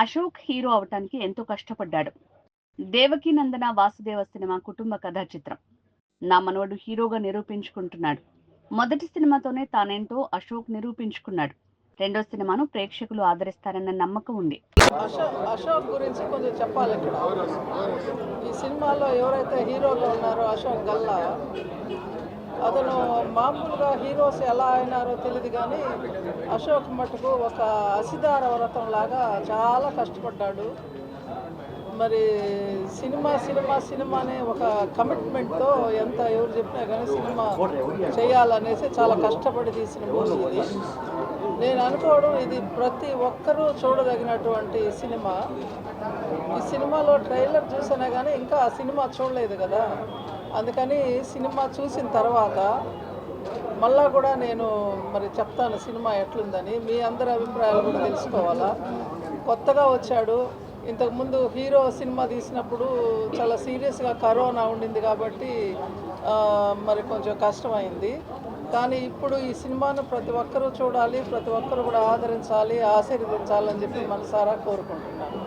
Ashok hero అవటానికి ఎంతో కష్టపడ్డాడు. దేవకి నందన వాసుదేవ సినిమా కుటుంబ కథా చిత్రం. నా మనవడు హీరోగా నిరూపించుకుంటున్నాడు. మొదటి సినిమాతోనే తానేంటో అశోక్ నిరూపించుకున్నాడు. రెండో సినిమాను ప్రేక్షకులు ఆదరిస్తారన్న నమ్మకం ఉంది. అశోక్ అశోక్ గురించి కొంచెం చెప్పాలి ఇక్కడ. ఈ సినిమాలో ఎవరైతే హీరోగా ఉన్నారో అశోక్ గల్లా అతను మామూలుగా హీరోస్ ఎలా అయినారో తెలియదు కానీ అశోక్ మటుకు ఒక అసిదార వ్రతం లాగా చాలా కష్టపడ్డాడు. మరి సినిమా సినిమా సినిమా అనే ఒక కమిట్మెంట్తో ఎంత ఎవరు చెప్పినా కానీ సినిమా చేయాలనేసి చాలా కష్టపడి తీసిన మూవీ ఇది. నేను అనుకోవడం ఇది ప్రతి ఒక్కరూ చూడదగినటువంటి సినిమా. ఈ సినిమాలో ట్రైలర్ చూసినా కానీ ఇంకా ఆ సినిమా చూడలేదు కదా. అందుకని సినిమా చూసిన తర్వాత మళ్ళా కూడా నేను మరి చెప్తాను సినిమా ఎట్లుందని. మీ అందరి అభిప్రాయాలు కూడా తెలుసుకోవాలా? కొత్తగా వచ్చాడు. ఇంతకుముందు హీరో సినిమా తీసినప్పుడు చాలా సీరియస్గా కరోనా ఉండింది కాబట్టి మరి కొంచెం కష్టమైంది. కానీ ఇప్పుడు ఈ సినిమాను ప్రతి ఒక్కరూ చూడాలి ప్రతి ఒక్కరూ కూడా ఆదరించాలి ఆశీర్వదించాలని చెప్పి మనసారా కోరుకుంటున్నాను.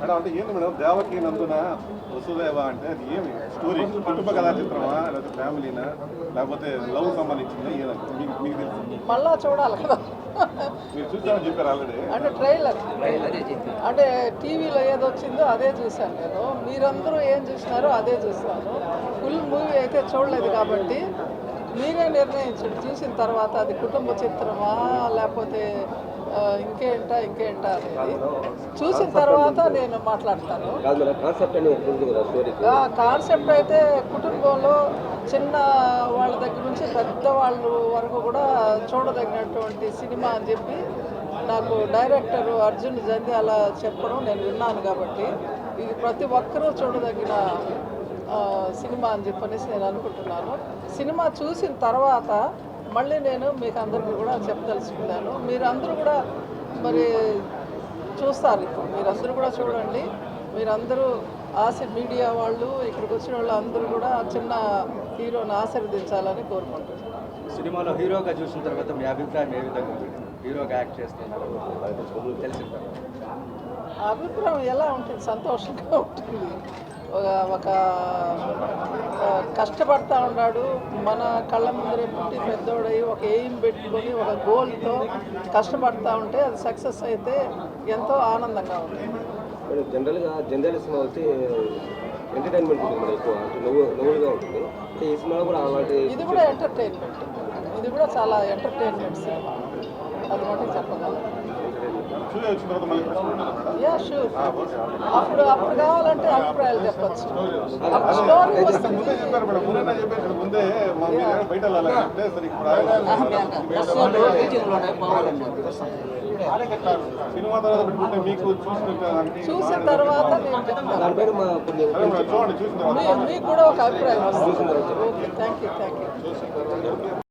మేడం అంటే ఏంది మేడం? దేవకి నందున? వసుదేవ అంటే అది ఏమి? స్టోరీ కుటుంబ కథా చిత్రమా? లేకపోతే ఫ్యామిలీనా? లేకపోతే లవ్ సంబంధించిందా? ఏదంటే మీకు మీకు తెలుసు? మళ్ళా చూడాలి కదా. మీరు చూసామని చెప్పారు ఆల్రెడీ. అంటే ట్రైలర్. అంటే టీవీలో ఏది వచ్చిందో అదే చూశాను నేను. మీరందరూ ఏం చూసినారో అదే చూస్తాను. ఫుల్ మూవీ అయితే చూడలేదు కాబట్టి మీరే నిర్ణయించండి. చూసిన తర్వాత అది కుటుంబ చిత్రమా లేకపోతే ఇంకేంటా ఇంకేంటా అనేది. చూసిన తర్వాత నేను మాట్లాడతాను. కాన్సెప్ట్ అయితే కుటుంబంలో చిన్న వాళ్ళ దగ్గర నుంచి పెద్ద వాళ్ళు వరకు కూడా చూడదగినటువంటి సినిమా అని చెప్పి నాకు డైరెక్టర్ అర్జున్ జంధ్యాల చెప్పడం నేను విన్నాను కాబట్టి ఇది ప్రతి ఒక్కరూ చూడదగిన సినిమా అని చెప్పనేసి నేను అనుకుంటున్నాను. సినిమా చూసిన తర్వాత మళ్ళీ నేను మీకు అందరికీ కూడా చెప్పదలుచుకున్నాను. మీరందరూ కూడా మరి చూస్తారు ఇప్పుడు. మీరందరూ కూడా చూడండి. మీరందరూ ఆశ మీడియా వాళ్ళు ఇక్కడికి వచ్చిన వాళ్ళు అందరూ కూడా చిన్న హీరోని ఆశీర్వదించాలని కోరుకుంటున్నాను. సినిమాలో హీరోగా చూసిన తర్వాత మీ అభిప్రాయం ఏ విధంగా హీరోగా యాక్ట్ చేస్తున్నారు. తెలిసిన తర్వాత. అభిప్రాయం ఎలా ఉంటుంది? సంతోషంగా ఉంటుంది. ఒక కష్టపడతా ఉన్నాడు. మన కళ్ళ ముందరే పుట్టి పెద్దోడై ఒక ఎయిమ్ పెట్టుకొని ఒక గోల్తో కష్టపడతా ఉంటే అది సక్సెస్ అయితే ఎంతో ఆనందంగా ఉంటుంది జనరల్గా జనరల్ సినిమా వచ్చి ఎంటర్టైన్మెంట్ ఉంటుంది ఎక్కువ. నవ్వులుగా ఉంటుంది. ఈ సినిమాలో కూడా అలాంటి ఇది కూడా ఎంటర్టైన్మెంట్. ఇది కూడా చాలా ఎంటర్టైన్మెంట్ సినిమా. అది మటుకు చెప్పగలను. అప్పుడు అప్పుడు కావాలంటే అభిప్రాయాలు చెప్పచ్చు. స్టోరీ చూసిన చూసిన తర్వాత. మీకు కూడా ఒక అభిప్రాయం. Thank you thank you